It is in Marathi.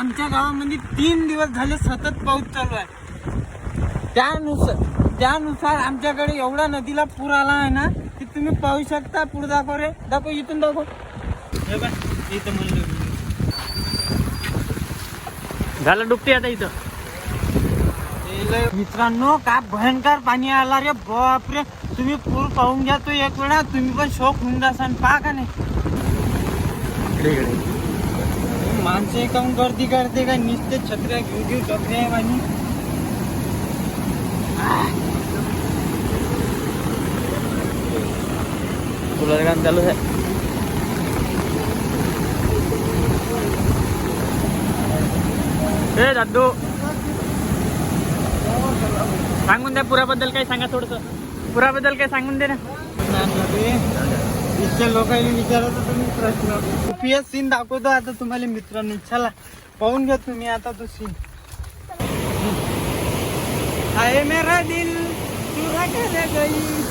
आमच्या गावामध्ये तीन दिवस झाले सतत पाऊस चालू आहे. त्यानुसार त्यानुसार आमच्याकडे एवढा नदीला पूर आला आहे ना की तुम्ही पाहू शकता पुढे दाखव रे. दाखव इथून दाखव. हे इथं म्हणलं झालं डुबते आता इथं. मित्रांनो काय भयंकर पाणी आला रे बापरे. तुम्ही पूर पाहून घ्या तो एक वेळा तुम्ही पण शोक होऊन जासान पहा का नाही. माणसे काऊन गर्दी करते का? नुसते छत्र्या घेऊ घेऊ आहे आणि कूलर काम चालू आहे? ए दादू. सांगून द्या पुराबद्दल काही सांगा थोडस. पुराबद्दल काही सांगून दे ना. इतक्या लोकांनी विचारत तुम्ही प्रश्न. पीएस सीन दाखवतो आता तुम्हाला मित्रांनो. चला पाहून घ्या तुम्ही आता तो सीन आहे मेरा दिल चुरा के गई.